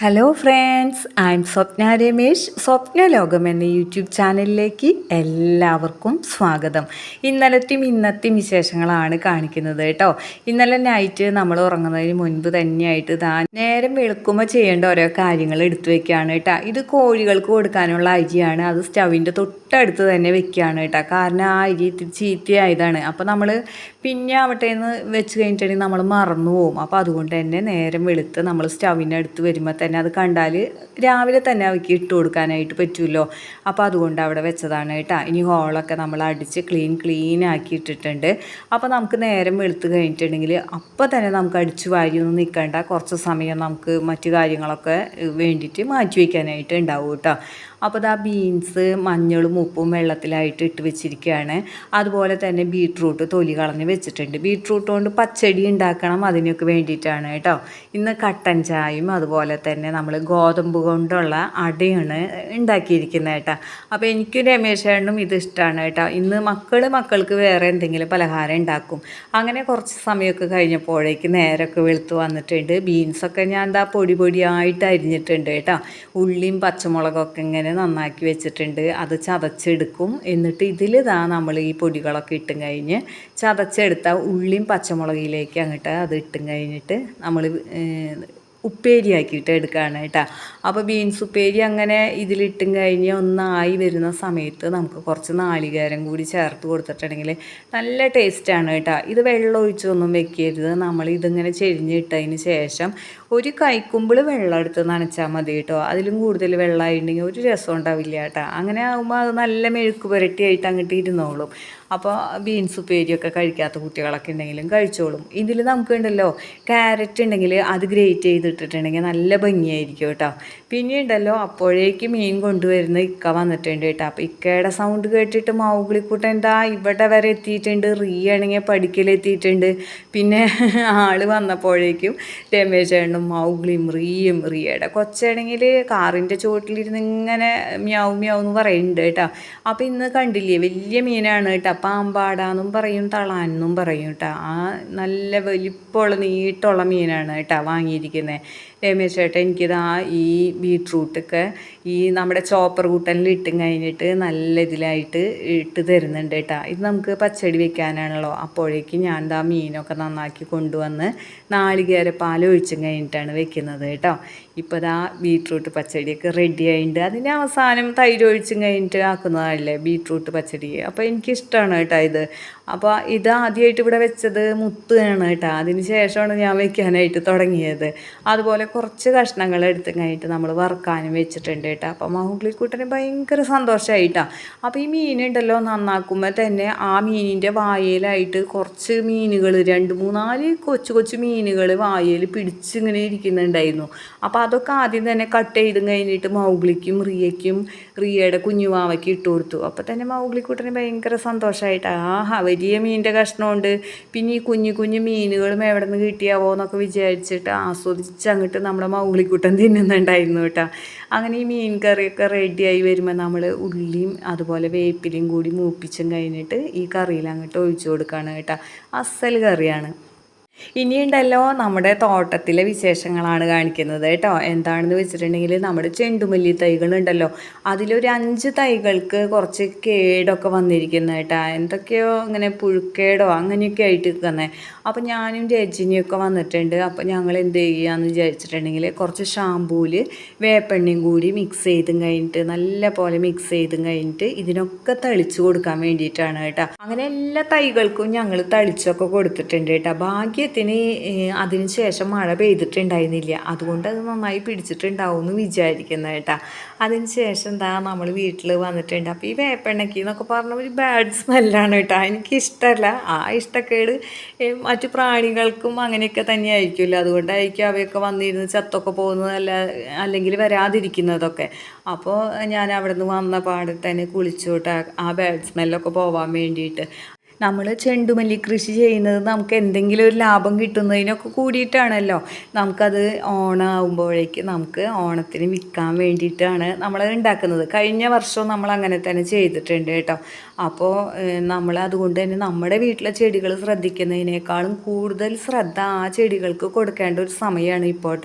Hello friends I am Swapna Ramesh Swapna ലോകം എന്ന YouTube ചാനലിലേക്ക് എല്ലാവർക്കും സ്വാഗതം. ഇന്നലത്തെയും ഇന്നത്തെയും വിശേഷങ്ങളാണ് കാണിക്കുന്നത് കേട്ടോ. ഇന്നലെ നൈറ്റ് നമ്മൾ ഉറങ്ങുന്നതിന് മുൻപ് തന്നെയായിട്ട് താ നേരം വെളുക്കുമ്പോൾ ചെയ്യേണ്ട ഓരോ കാര്യങ്ങൾ എടുത്തു വെക്കുകയാണ് കേട്ടോ. ഇത് കോഴികൾക്ക് കൊടുക്കാനുള്ള അരിയാണ്. അത് സ്റ്റവിന്റെ തൊട്ടടുത്ത് തന്നെ വെക്കുകയാണ് കേട്ടോ. കാരണം ആ അരി ചീത്തയായതാണ്. അപ്പോൾ നമ്മൾ പിന്നെ അവിടെ നിന്ന് വെച്ച് കഴിഞ്ഞിട്ടുണ്ടെങ്കിൽ നമ്മൾ മറന്നു പോകും അപ്പോൾ അതുകൊണ്ട് തന്നെ നേരം വെളുത്ത് നമ്മൾ സ്റ്റവിന്റെ അടുത്ത് വരുമ്പോൾ തന്നെ. അത് കണ്ടാൽ രാവിലെ തന്നെ അവയ്ക്ക് ഇട്ട് കൊടുക്കാനായിട്ട് പറ്റുമല്ലോ അപ്പോൾ അതുകൊണ്ട് അവിടെ വെച്ചതാണ് കേട്ടോ. ഇനി ഹോളൊക്കെ നമ്മൾ അടിച്ച് ക്ലീൻ ക്ലീൻ ആക്കി ഇട്ടിട്ടുണ്ട്. അപ്പോൾ നമുക്ക് നേരം വെളുത്ത് കഴിഞ്ഞിട്ടുണ്ടെങ്കിൽ അപ്പോൾ തന്നെ നമുക്ക് അടിച്ചു വാരിയൊന്നും നിൽക്കേണ്ട കുറച്ച് സമയം നമുക്ക് മറ്റു കാര്യങ്ങളൊക്കെ വേണ്ടിയിട്ട് മാറ്റി വയ്ക്കാനായിട്ട് ഉണ്ടാവും കേട്ടോ. അപ്പോൾ ഇതാ ബീൻസ് മഞ്ഞളും ഉപ്പും വെള്ളത്തിലായിട്ട് ഇട്ട് വെച്ചിരിക്കുകയാണ് അതുപോലെ തന്നെ ബീട്രൂട്ട് തൊലി കളഞ്ഞ് വെച്ചിട്ടുണ്ട്. ബീട്രൂട്ട് കൊണ്ട് പച്ചടി ഉണ്ടാക്കണം അതിനൊക്കെ വേണ്ടിയിട്ടാണ് കേട്ടോ. ഇന്ന് കട്ടൻ ചായയും അതുപോലെ തന്നെ നമ്മൾ ഗോതമ്പ് കൊണ്ടുള്ള അടയാണ് ഉണ്ടാക്കിയിരിക്കുന്നത് കേട്ടോ. അപ്പോൾ എനിക്കും രമേശേട്ടനും ഇത് ഇഷ്ടമാണ് കേട്ടോ. ഇന്ന് മക്കൾ മക്കൾക്ക് വേറെ എന്തെങ്കിലും പലഹാരം ഉണ്ടാക്കും. അങ്ങനെ കുറച്ച് സമയമൊക്കെ കഴിഞ്ഞപ്പോഴേക്ക് നേരമൊക്കെ വെളുത്ത് വന്നിട്ടുണ്ട്. ബീൻസൊക്കെ ഞാൻ എന്താ പൊടി പൊടിയായിട്ട് അരിഞ്ഞിട്ടുണ്ട് കേട്ടോ. ഉള്ളിയും പച്ചമുളകൊക്കെ ഇങ്ങനെ നന്നാക്കി വെച്ചിട്ടുണ്ട്. അത് ചതച്ചെടുക്കും. എന്നിട്ട് ഇതിൽ ഇതാ നമ്മൾ ഈ പൊടികളൊക്കെ ഇട്ടും കഴിഞ്ഞ് ചതച്ചെടുത്ത ഉള്ളിയും പച്ചമുളകിലേക്ക് അങ്ങോട്ട് അത് ഇട്ടും കഴിഞ്ഞിട്ട് നമ്മൾ ഉപ്പേരി ആക്കിയിട്ട് എടുക്കുകയാണ് കേട്ടോ. അപ്പോൾ ബീൻസ് ഉപ്പേരി അങ്ങനെ ഇതിലിട്ടും കഴിഞ്ഞ് ഒന്നായി വരുന്ന സമയത്ത് നമുക്ക് കുറച്ച് നാളികേരം കൂടി ചേർത്ത് കൊടുത്തിട്ടുണ്ടെങ്കിൽ നല്ല ടേസ്റ്റാണ് കേട്ടോ. ഇത് വെള്ളം ഒഴിച്ചൊന്നും വെക്കരുത്. നമ്മൾ ഇതിങ്ങനെ ചെരിഞ്ഞിട്ടതിന് ശേഷം ഒരു കൈക്കുമ്പിൾ വെള്ളം എടുത്ത് നനച്ചാൽ മതി കേട്ടോ. അതിലും കൂടുതൽ വെള്ളമായിട്ടുണ്ടെങ്കിൽ ഒരു രസം ഉണ്ടാവില്ല കേട്ടോ. അങ്ങനെ ആകുമ്പോൾ അത് നല്ല മെഴുക്ക് പുരട്ടിയായിട്ട് അങ്ങോട്ട് ഇരുന്നോളും. അപ്പോൾ ബീൻസ് ഉപ്പേരിയൊക്കെ കഴിക്കാത്ത കുട്ടികളൊക്കെ ഉണ്ടെങ്കിലും കഴിച്ചോളും. ഇതിൽ നമുക്ക് ഉണ്ടല്ലോ ക്യാരറ്റ് ഉണ്ടെങ്കിൽ അത് ഗ്രേറ്റ് ചെയ്തിട്ടിട്ടുണ്ടെങ്കിൽ നല്ല ഭംഗിയായിരിക്കും കേട്ടോ. പിന്നെ ഉണ്ടല്ലോ അപ്പോഴേക്ക് മീൻ കൊണ്ടുവരുന്ന ഇക്ക വന്നിട്ടുണ്ട് കേട്ടോ. അപ്പോൾ ഇക്കയുടെ സൗണ്ട് കേട്ടിട്ട് മൗഗ്ലിക്കുട്ടൻ എന്താ ഇവിടെ വരെ എത്തിയിട്ടുണ്ട്. റീ ആണെങ്കിൽ പഠിക്കലെത്തിയിട്ടുണ്ട് പിന്നെ ആൾ വന്നപ്പോഴേക്കും രമേശ് ചേട്ടനും മൗഗ്ലിയും റീയും റിയയുടെ കൊച്ചാണെങ്കിൽ കാറിന്റെ ചുവട്ടിലിരുന്ന് ഇങ്ങനെ മ്യാവ് മ്യാവ് എന്ന് പറയുന്നുണ്ട് കേട്ടോ. അപ്പോൾ ഇന്ന് കണ്ടില്ലേ വലിയ മീനാണ് കേട്ടോ. പാമ്പാടാന്നും പറയും തളാനെന്നും പറയും കേട്ടോ ആ നല്ല വലിപ്പമുള്ള നീട്ടമുള്ള മീനാണ് കേട്ടോ വാങ്ങിയിരിക്കുന്നത് രമേശ് ചേട്ടൻ എനിക്കിതാ ഈ ബീട്രൂട്ടൊക്കെ ഈ നമ്മുടെ ചോപ്പർ കൂട്ടനിൽ ഇട്ടും കഴിഞ്ഞിട്ട് നല്ല ഇതിലായിട്ട് ഇട്ട് തരുന്നുണ്ട് കേട്ടോ ഇത് നമുക്ക് പച്ചടി വെക്കാനാണല്ലോ. അപ്പോഴേക്ക് ഞാൻ എന്താ മീനൊക്കെ നന്നാക്കി കൊണ്ടുവന്ന് നാളികേരപ്പാൽ ഒഴിച്ചും കഴിഞ്ഞിട്ടാണ് വെക്കുന്നത് കേട്ടോ. ഇപ്പോൾ ഇതാ ബീട്രൂട്ട് പച്ചടിയൊക്കെ റെഡി ആയിട്ടുണ്ട് അതിന്റെ അവസാനം തൈര് ഒഴിച്ചും കഴിഞ്ഞിട്ട് ആക്കുന്നതല്ലേ ബീട്രൂട്ട് പച്ചടി. അപ്പോൾ എനിക്കിഷ്ടമാണ് കേട്ടോ ഇത്. അപ്പോൾ ഇത് ആദ്യമായിട്ട് ഇവിടെ വെച്ചത് മുത്തുകയാണ് കേട്ടോ. അതിന് ശേഷമാണ് ഞാൻ വെക്കാനായിട്ട് തുടങ്ങിയത്. അതുപോലെ കുറച്ച് കഷ്ണങ്ങൾ എടുത്ത് കഴിഞ്ഞിട്ട് നമ്മൾ വറുക്കാനും വെച്ചിട്ടുണ്ട് കേട്ടോ. അപ്പോൾ മഹുഗ്ലിക്കൂട്ടന് ഭയങ്കര സന്തോഷമായിട്ടാണ് അപ്പോൾ ഈ മീനുണ്ടല്ലോ നന്നാക്കുമ്പോൾ തന്നെ ആ മീനിന്റെ വായയിലായിട്ട് കുറച്ച് മീനുകൾ രണ്ട് മൂന്നാൽ കൊച്ചു കൊച്ചു മീനുകൾ വായയിൽ പിടിച്ചിങ്ങനെ ഇരിക്കുന്നുണ്ടായിരുന്നു. അപ്പോൾ അതൊക്കെ ആദ്യം തന്നെ കട്ട് ചെയ്ത് കഴിഞ്ഞിട്ട് മൗഗ്ലിക്കും റിയയ്ക്കും റിയയുടെ കുഞ്ഞുവാവയ്ക്ക് ഇട്ട് കൊടുത്തു. അപ്പോൾ തന്നെ മൗഗ്ലിക്കൂട്ടന് ഭയങ്കര സന്തോഷമായിട്ട് ആഹാ വലിയ മീനിന്റെ കഷ്ണമുണ്ട്. പിന്നെ ഈ കുഞ്ഞു കുഞ്ഞു മീനുകളും എവിടെ നിന്ന് കിട്ടിയാവോ എന്നൊക്കെ വിചാരിച്ചിട്ട് ആസ്വദിച്ച് അങ്ങോട്ട് നമ്മുടെ മൗളിക്കൂട്ടം തിന്നുന്നുണ്ടായിരുന്നു കേട്ടോ. അങ്ങനെ ഈ മീൻ കറിയൊക്കെ റെഡിയായി വരുമ്പോൾ നമ്മൾ ഉള്ളിയും അതുപോലെ വേപ്പിലയും കൂടി മൂപ്പിച്ചും കഴിഞ്ഞിട്ട് ഈ കറിയിൽ അങ്ങോട്ട് ഒഴിച്ചു കൊടുക്കുകയാണ് കേട്ടോ. അസൽ കറിയാണ്. ഇനിയുണ്ടല്ലോ നമ്മുടെ തോട്ടത്തിലെ വിശേഷങ്ങളാണ് കാണിക്കുന്നത് കേട്ടോ. എന്താണെന്ന് വെച്ചിട്ടുണ്ടെങ്കിൽ നമ്മുടെ ചെണ്ടുമല്ലി തൈകളുണ്ടല്ലോ. അതിലൊരു അഞ്ച് തൈകൾക്ക് കുറച്ച് കേടൊക്കെ വന്നിരിക്കുന്നത് കേട്ടോ. എന്തൊക്കെയോ ഇങ്ങനെ പുഴുക്കേടോ അങ്ങനെയൊക്കെ ആയിട്ട് തന്നെ അപ്പോൾ ഞാനും രജനിയൊക്കെ വന്നിട്ടുണ്ട്. അപ്പോൾ ഞങ്ങൾ എന്ത് ചെയ്യുകയെന്ന് വിചാരിച്ചിട്ടുണ്ടെങ്കിൽ കുറച്ച് ഷാമ്പൂവിൽ വേപ്പെണ്ണയും കൂടി മിക്സ് ചെയ്തും കഴിഞ്ഞിട്ട് നല്ല പോലെ മിക്സ് ചെയ്തും കഴിഞ്ഞിട്ട് ഇതിനൊക്കെ തളിച്ചു കൊടുക്കാൻ വേണ്ടിയിട്ടാണ് കേട്ടോ. അങ്ങനെ എല്ലാ തൈകൾക്കും ഞങ്ങൾ തളിച്ചൊക്കെ കൊടുത്തിട്ടുണ്ട് കേട്ടോ. ഭാഗ്യത്തിന് അതിന് ശേഷം മഴ പെയ്തിട്ടുണ്ടായിരുന്നില്ല. അതുകൊണ്ട് അത് നന്നായി പിടിച്ചിട്ടുണ്ടാവും എന്ന് വിചാരിക്കുന്നത് കേട്ടോ. അതിന് ശേഷം എന്താ നമ്മൾ വീട്ടിൽ വന്നിട്ടുണ്ട്. അപ്പോൾ ഈ വേപ്പെണ്ണയ്ക്ക് എന്നൊക്കെ പറഞ്ഞ ഒരു ബാഡ് സ്മെല്ലാണ് കേട്ടോ. എനിക്കിഷ്ടമല്ല ആ ഇഷ്ടക്കേട് മറ്റു പ്രാണികൾക്കും അങ്ങനെയൊക്കെ തന്നെയായിരിക്കുമല്ലോ. അതുകൊണ്ടായിരിക്കും അവയൊക്കെ വന്നിരുന്ന് ചത്തൊക്കെ പോകുന്നത് അല്ല അല്ലെങ്കിൽ വരാതിരിക്കുന്നതൊക്കെ. അപ്പോൾ ഞാൻ അവിടെ നിന്ന് വന്ന പാടിൽ തന്നെ കുളിച്ചോട്ട് ആ ബാഡ് സ്മെല്ലൊക്കെ പോവാൻ വേണ്ടിയിട്ട്. നമ്മൾ ചെണ്ടുമല്ലി കൃഷി ചെയ്യുന്നത് നമുക്ക് എന്തെങ്കിലും ഒരു ലാഭം കിട്ടുന്നതിനൊക്കെ കൂടിയിട്ടാണല്ലോ. നമുക്കത് ഓണമാകുമ്പോഴേക്ക് നമുക്ക് ഓണത്തിന് വിൽക്കാൻ വേണ്ടിയിട്ടാണ് നമ്മൾ ഉണ്ടാക്കുന്നത്. കഴിഞ്ഞ വർഷവും നമ്മൾ അങ്ങനെ തന്നെ ചെയ്തിട്ടുണ്ട് കേട്ടോ. അപ്പോൾ നമ്മൾ അതുകൊണ്ട് തന്നെ നമ്മുടെ വീട്ടിലെ ചെടികൾ ശ്രദ്ധിക്കുന്നതിനേക്കാളും കൂടുതൽ ശ്രദ്ധ ആ ചെടികൾക്ക് കൊടുക്കേണ്ട ഒരു സമയമാണ് ഇപ്പോൾ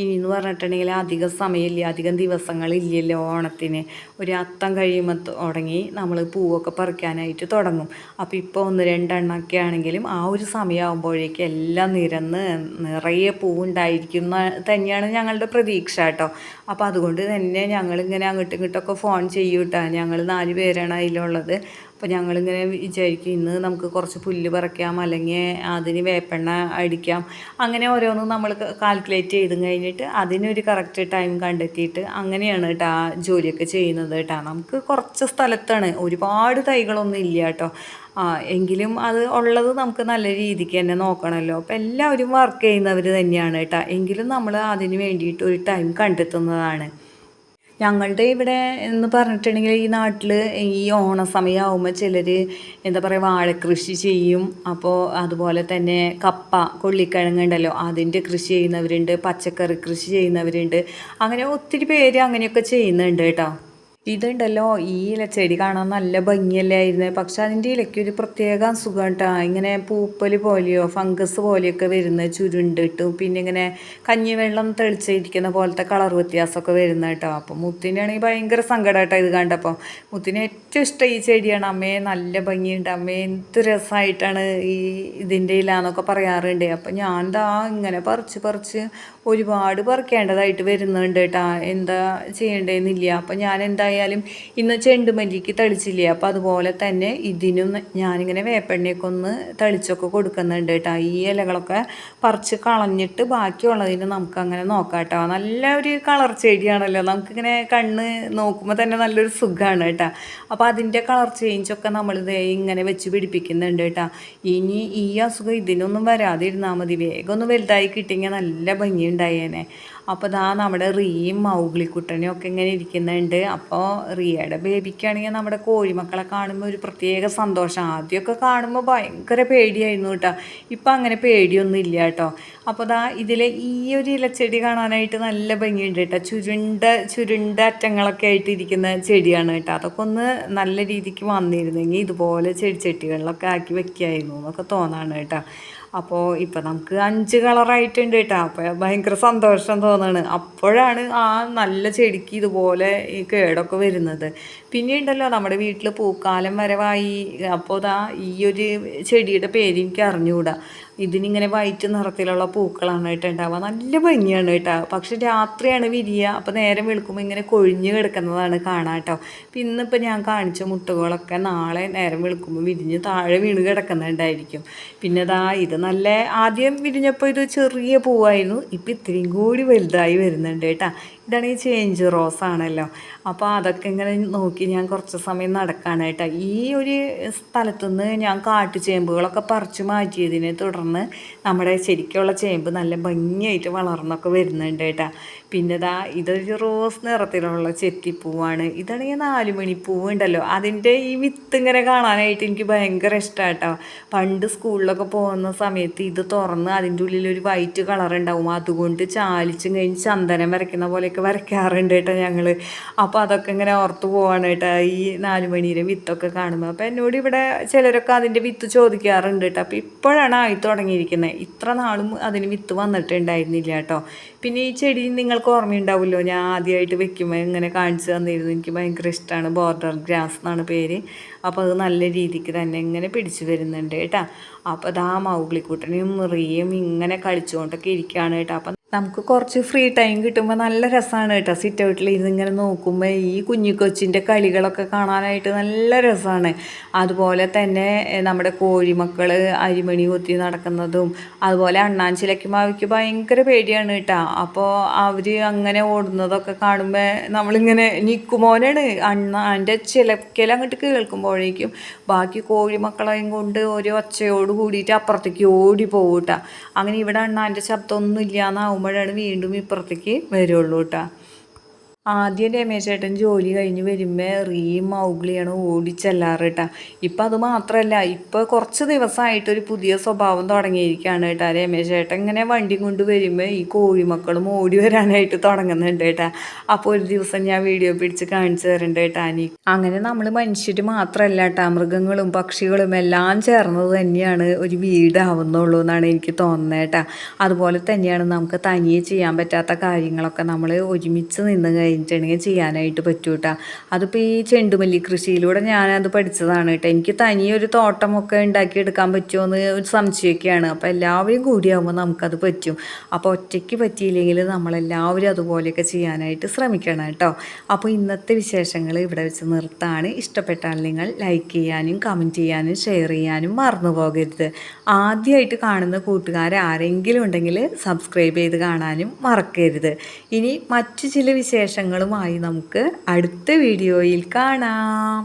ഇനി എന്ന് പറഞ്ഞിട്ടുണ്ടെങ്കിൽ അധികം സമയമില്ല അധികം ദിവസങ്ങളില്ലല്ലോ ഓണത്തിന്. ഒരു അത്തം കഴിയുമ്പോൾ തുടങ്ങി നമ്മൾ പൂവൊക്കെ പറിക്കാനായിട്ട് തുടങ്ങും. അപ്പോൾ ഇപ്പോൾ ഒന്ന് രണ്ടെണ്ണമൊക്കെ ആണെങ്കിലും ആ ഒരു സമയമാകുമ്പോഴേക്കും എല്ലാം നിരന്ന് നിറയെ പൂവുണ്ടായിരിക്കുന്ന തന്നെയാണ് ഞങ്ങളുടെ പ്രതീക്ഷ കേട്ടോ. അപ്പോൾ അതുകൊണ്ട് തന്നെ ഞങ്ങളിങ്ങനെ അങ്ങോട്ടും ഇങ്ങോട്ടൊക്കെ ഫോൺ ചെയ്യൂട്ടാ. ഞങ്ങൾ നാല് പേരാണ് അതിലുള്ളത്. അപ്പോൾ ഞങ്ങളിങ്ങനെ വിചാരിക്കും ഇന്ന് നമുക്ക് കുറച്ച് പുല്ല് പറിക്കാം അല്ലെങ്കിൽ അതിന് വേപ്പെണ്ണ അടിക്കാം. അങ്ങനെ ഓരോന്നും നമ്മൾ കാൽക്കുലേറ്റ് ചെയ്ത് കഴിഞ്ഞിട്ട് അതിനൊരു കറക്റ്റ് ടൈം കണ്ടെത്തിയിട്ട് അങ്ങനെയാണ് കേട്ടോ ആ ജോലിയൊക്കെ ചെയ്യുന്നത് കേട്ടോ നമുക്ക് കുറച്ച് സ്ഥലത്താണ് ഒരുപാട് തൈകളൊന്നും ഇല്ല കേട്ടോ എങ്കിലും അത് ഉള്ളത് നമുക്ക് നല്ല രീതിക്ക് തന്നെ നോക്കണമല്ലോ അപ്പോൾ എല്ലാവരും വർക്ക് ചെയ്യുന്നവർ തന്നെയാണ് കേട്ടോ എങ്കിലും നമ്മൾ അതിന് വേണ്ടിയിട്ട് ഒരു ടൈം കണ്ടെത്തുന്നതാണ്. ഞങ്ങളുടെ ഇവിടെ എന്ന് പറഞ്ഞിട്ടുണ്ടെങ്കിൽ ഈ നാട്ടിൽ ഈ ഓണ സമയമാകുമ്പോൾ ചിലർ എന്താ പറയുക വാഴക്കൃഷി ചെയ്യും. അപ്പോൾ അതുപോലെ തന്നെ കപ്പ കൊള്ളിക്കിഴങ്ങുണ്ടല്ലോ അതിന്റെ കൃഷി ചെയ്യുന്നവരുണ്ട് പച്ചക്കറി കൃഷി ചെയ്യുന്നവരുണ്ട്. അങ്ങനെ ഒത്തിരി പേര് അങ്ങനെയൊക്കെ ചെയ്യുന്നുണ്ട് കേട്ടോ. ഇതുണ്ടല്ലോ ഈ ഇല ചെടി കാണാൻ നല്ല ഭംഗിയല്ലായിരുന്നു പക്ഷെ അതിന്റെ ഇലയ്ക്ക് ഒരു പ്രത്യേക അസുഖം കേട്ടോ. ഇങ്ങനെ പൂപ്പൽ പോലെയോ ഫംഗസ് പോലെയൊക്കെ വരുന്ന ചുരുണ്ടിട്ടു പിന്നെ ഇങ്ങനെ കഞ്ഞിവെള്ളം തെളിച്ചിരിക്കുന്ന പോലത്തെ കളർ വ്യത്യാസമൊക്കെ വരുന്ന കേട്ടോ. അപ്പം മുത്തിനാണെങ്കിൽ ഭയങ്കര സങ്കടം കേട്ടോ ഇത് കണ്ടപ്പോൾ. മുത്തിന് ഏറ്റവും ഇഷ്ടം ഈ ചെടിയാണ്. അമ്മയെ നല്ല ഭംഗിയുണ്ട്. അമ്മയെ എന്ത് രസമായിട്ടാണ് ഈ ഇതിന്റെ ഇല എന്നൊക്കെ പറയാറുണ്ട്. അപ്പം ഞാൻ ദാ ഇങ്ങനെ പറിച്ച് പറിച്ച് ഒരുപാട് പറിക്കേണ്ടതായിട്ട് വരുന്നുണ്ട് കേട്ടോ. എന്താ ചെയ്യേണ്ടതെന്നില്ല. അപ്പം ഞാൻ എന്തായാലും ഇന്ന് ചെണ്ടുമല്ലിക്ക് തളിച്ചില്ലേ? അപ്പം അതുപോലെ തന്നെ ഇതിനും ഞാനിങ്ങനെ വേപ്പെണ്ണയൊക്കെ ഒന്ന് തളിച്ചൊക്കെ കൊടുക്കുന്നുണ്ട് കേട്ടോ. ഈ ഇലകളൊക്കെ പറിച്ച് കളഞ്ഞിട്ട് ബാക്കിയുള്ളതിന് നമുക്ക് അങ്ങനെ നോക്കാം കേട്ടോ. നല്ല ഒരു കളർ ചെടിയാണല്ലോ. നമുക്കിങ്ങനെ കണ്ണ് നോക്കുമ്പോൾ തന്നെ നല്ലൊരു സുഖമാണ് കേട്ടോ. അപ്പോൾ അതിന്റെ കളർ ചേഞ്ചൊക്കെ നമ്മളിത് ഇങ്ങനെ വെച്ച് പിടിപ്പിക്കുന്നുണ്ട് കേട്ടോ. ഇനി ഈ അസുഖം ഇതിനൊന്നും വരാതിരുന്നാൽ മതി. വേഗം ഒന്ന് വലുതായി കിട്ടിയെങ്കിൽ നല്ല ഭംഗി ഉണ്ടായേനെ അപ്പോൾ ദാ നമ്മുടെ റീയും മൗഗ്ലിക്കുട്ടനും ഒക്കെ ഇങ്ങനെ ഇരിക്കുന്നുണ്ട്. അപ്പോൾ റിയയുടെ ബേബിക്കാണെങ്കിൽ നമ്മുടെ കോഴിമക്കളെ കാണുമ്പോൾ ഒരു പ്രത്യേക സന്തോഷം. ആദ്യമൊക്കെ കാണുമ്പോൾ ഭയങ്കര പേടിയായിരുന്നു കേട്ടോ. ഇപ്പം അങ്ങനെ പേടിയൊന്നും ഇല്ല കേട്ടോ. അപ്പോൾ ദാ ഇതിലെ ഈ ഒരു ഇലച്ചെടി കാണാനായിട്ട് നല്ല ഭംഗിയുണ്ട് കേട്ടോ. ചുരുണ്ട ചുരുണ്ട അറ്റങ്ങളൊക്കെ ആയിട്ട് ഇരിക്കുന്ന ചെടിയാണ് കേട്ടോ. അതൊക്കെ ഒന്ന് നല്ല രീതിക്ക് വന്നിരുന്നെങ്കിൽ ഇതുപോലെ ചെടിച്ചട്ടികളിലൊക്കെ ആക്കി വെക്കായിരുന്നു എന്നൊക്കെ തോന്നാണ് കേട്ടോ. അപ്പോൾ ഇപ്പം നമുക്ക് അഞ്ച് കളറായിട്ടുണ്ട് കേട്ടോ. അപ്പോൾ ഭയങ്കര സന്തോഷം തോന്നുകയാണ് അപ്പോഴാണ് ആ നല്ല ചെടിക്ക് ഇതുപോലെ ഈ കേടൊക്കെ വരുന്നത്. പിന്നെ ഉണ്ടല്ലോ നമ്മുടെ വീട്ടിൽ പൂക്കാലം വരവായി. അപ്പോൾ ദാ ഈ ഒരു ചെടിയുടെ പേര് എനിക്ക് അറിഞ്ഞുകൂടാ ഇതിനിങ്ങനെ വൈറ്റ് നിറത്തിലുള്ള പൂക്കളാണ് കേട്ടോ ഉണ്ടാവുക. നല്ല ഭംഗിയാണ് കേട്ടോ. പക്ഷെ രാത്രിയാണ് വിരിയുക അപ്പോൾ നേരം വെളുക്കുമ്പോൾ ഇങ്ങനെ കൊഴിഞ്ഞ് കിടക്കുന്നതാണ് കാണാം കേട്ടോ. അപ്പം ഇന്നിപ്പോൾ ഞാൻ കാണിച്ച മുട്ടുകളൊക്കെ നാളെ നേരം വെളുക്കുമ്പോൾ വിരിഞ്ഞ് താഴെ വീണ് കിടക്കുന്നുണ്ടായിരിക്കും. പിന്നെ ദാ ഇത് നല്ല ആദ്യം വിരിഞ്ഞപ്പോൾ ഇത് ചെറിയ പൂവായിരുന്നു. ഇപ്പം ഇത്രയും കൂടി വലുതായി വരുന്നുണ്ട് കേട്ടോ. ഇതാണ് ഈ ചേഞ്ച് റോസ് ആണല്ലോ. അപ്പോൾ അതൊക്കെ ഇങ്ങനെ നോക്കി ഞാൻ കുറച്ച് സമയം നടക്കാനായിട്ട്. ഈ ഒരു സ്ഥലത്തുനിന്ന് ഞാൻ കാട്ടുചേമ്പുകളൊക്കെ പറിച്ചു മാറ്റിയതിനെ തുടർന്ന് നമ്മുടെ ശരിക്കുള്ള ചേമ്പ് നല്ല ഭംഗിയായിട്ട് വളർന്നൊക്കെ വരുന്നുണ്ട് കേട്ടോ. പിന്നെ ഇതാ ഇതൊരു റോസ് നിറത്തിലുള്ള ചെത്തിപ്പൂവാണ്. ഇതാണെങ്കിൽ നാലുമണിപ്പൂവ് ഉണ്ടല്ലോ അതിന്റെ ഈ വിത്ത് ഇങ്ങനെ കാണാനായിട്ട് എനിക്ക് ഭയങ്കര ഇഷ്ടമാണ് കേട്ടോ പണ്ട് സ്കൂളിലൊക്കെ പോകുന്ന സമയത്ത് ഇത് തുറന്ന് അതിന്റെ ഉള്ളിൽ ഒരു വൈറ്റ് കളർ ഉണ്ടാവും അതുകൊണ്ട് ചാലിച്ചും കഴിഞ്ഞ് ചന്ദനം വരയ്ക്കുന്ന പോലെയൊക്കെ വരയ്ക്കാറുണ്ട് കേട്ടോ ഞങ്ങൾ അപ്പോൾ അതൊക്കെ ഇങ്ങനെ ഓർത്ത് പോവാണ് കേട്ടോ ഈ നാലുമണിയുടെ വിത്തൊക്കെ കാണുമ്പോൾ അപ്പോൾ എന്നോട് ഇവിടെ ചിലരൊക്കെ അതിന്റെ വിത്ത് ചോദിക്കാറുണ്ട് കേട്ടോ. അപ്പോൾ ഇപ്പോഴാണ് ആയി തുടങ്ങിയിരിക്കുന്നത്. ഇത്ര നാളും അതിന് വിത്ത് വന്നിട്ടുണ്ടായിരുന്നില്ല കേട്ടോ. പിന്നെ ഈ ചെടി നിങ്ങൾക്ക് ഓർമ്മയുണ്ടാവുമല്ലോ? ഞാൻ ആദ്യമായിട്ട് വെക്കുമ്പോൾ ഇങ്ങനെ കാണിച്ചു തന്നിരുന്നു. എനിക്ക് ഭയങ്കര ഇഷ്ടമാണ് ബോർഡർ ഗ്രാസ് എന്നാണ് പേര്. അപ്പോൾ അത് നല്ല രീതിക്ക് തന്നെ ഇങ്ങനെ പിടിച്ചു വരുന്നുണ്ട് കേട്ടോ. അപ്പോൾ ആ മൗഗ്ലിക്കുട്ടനും മുറിയും ഇങ്ങനെ കളിച്ചുകൊണ്ടൊക്കെ ഇരിക്കുകയാണ് കേട്ടോ. അപ്പം നമുക്ക് കുറച്ച് ഫ്രീ ടൈം കിട്ടുമ്പോൾ നല്ല രസമാണ് കേട്ടോ. സിറ്റ് ഔട്ടിൽ ഇങ്ങനെ നോക്കുമ്പോൾ ഈ കുഞ്ഞു കൊച്ചിന്റെ കളികളൊക്കെ കാണാനായിട്ട് നല്ല രസമാണ് അതുപോലെ തന്നെ നമ്മുടെ കോഴിമക്കൾ അരിമണി കൊത്തി നടക്കുന്നതും അതുപോലെ അണ്ണാഞ്ചിലയ്ക്കും അവയ്ക്ക് ഭയങ്കര പേടിയാണ് കേട്ടോ. അപ്പോൾ അവർ അങ്ങനെ ഓടുന്നതൊക്കെ കാണുമ്പോൾ നമ്മളിങ്ങനെ നിൽക്കുമോനാണ് അണ്ണാന്റെ ചിലക്കൽ അങ്ങോട്ട് കേൾക്കുമ്പോഴേക്കും ബാക്കി കോഴിമക്കളെയും കൊണ്ട് ഒരു ഒച്ചയോട് കൂടിയിട്ട് അപ്പുറത്തേക്ക് ഓടി പോകൂട്ടാ അങ്ങനെ ഇവിടെ അണ്ണാന്റെ ശബ്ദമൊന്നും ഇല്ലയെന്നാവും ആകുമ്പോഴാണ് വീണ്ടും ഇപ്പുറത്തേക്ക് വരുള്ളൂ കേട്ടോ. ആദ്യം രമേശേട്ടൻ ജോലി കഴിഞ്ഞ് വരുമ്പോൾ റീം മൗഗ്ലിയാണ് ഓടിച്ചെല്ലാറ് കേട്ടാ ഇപ്പം അത് മാത്രമല്ല ഇപ്പോൾ കുറച്ച് ദിവസമായിട്ട് ഒരു പുതിയ സ്വഭാവം തുടങ്ങിയിരിക്കുകയാണ് കേട്ടാ. രമേശേട്ടൻ ഇങ്ങനെ വണ്ടി കൊണ്ട് വരുമ്പോൾ ഈ കോഴിമക്കളും ഓടി വരാനായിട്ട് തുടങ്ങുന്നുണ്ട് കേട്ടാ. അപ്പോൾ ഒരു ദിവസം ഞാൻ വീഡിയോ പിടിച്ച് കാണിച്ചു തരണ്ട് കേട്ടാ അനി. അങ്ങനെ നമ്മൾ മനുഷ്യർ മാത്രമല്ല കേട്ടാ മൃഗങ്ങളും പക്ഷികളും എല്ലാം ചേർന്നത് തന്നെയാണ് ഒരു വീടാവുന്നുള്ളൂ എന്നാണ് എനിക്ക് തോന്നുന്നത് കേട്ടാ. അതുപോലെ തന്നെയാണ് നമുക്ക് തനിയെ ചെയ്യാൻ പറ്റാത്ത കാര്യങ്ങളൊക്കെ നമ്മൾ ഒരുമിച്ച് നിന്ന് കഴിഞ്ഞിട്ടുണ്ടെങ്കിൽ ചെയ്യാനായിട്ട് പറ്റൂ കേട്ടോ അതിപ്പോൾ ഈ ചെണ്ടുമല്ലി കൃഷിയിലൂടെ ഞാനത് പഠിച്ചതാണ് കേട്ടോ. എനിക്ക് തനിയൊരു തോട്ടമൊക്കെ ഉണ്ടാക്കിയെടുക്കാൻ പറ്റുമോ എന്ന് ഒരു സംശയമൊക്കെയാണ്. അപ്പോൾ എല്ലാവരും കൂടിയാകുമ്പോൾ നമുക്കത് പറ്റും. അപ്പോൾ ഒറ്റയ്ക്ക് പറ്റിയില്ലെങ്കിൽ നമ്മളെല്ലാവരും അതുപോലെയൊക്കെ ചെയ്യാനായിട്ട് ശ്രമിക്കണം കേട്ടോ. അപ്പോൾ ഇന്നത്തെ വിശേഷങ്ങൾ ഇവിടെ വെച്ച് നിർത്താണ്. ഇഷ്ടപ്പെട്ടാൽ നിങ്ങൾ ലൈക്ക് ചെയ്യാനും കമന്റ് ചെയ്യാനും ഷെയർ ചെയ്യാനും മറന്നു പോകരുത്. ആദ്യമായിട്ട് കാണുന്ന കൂട്ടുകാർ ആരെങ്കിലും ഉണ്ടെങ്കിൽ സബ്സ്ക്രൈബ് ചെയ്ത് കാണാനും മറക്കരുത്. ഇനി മറ്റു ചില വിശേഷങ്ങളുമായി നമുക്ക് അടുത്ത വീഡിയോയിൽ കാണാം.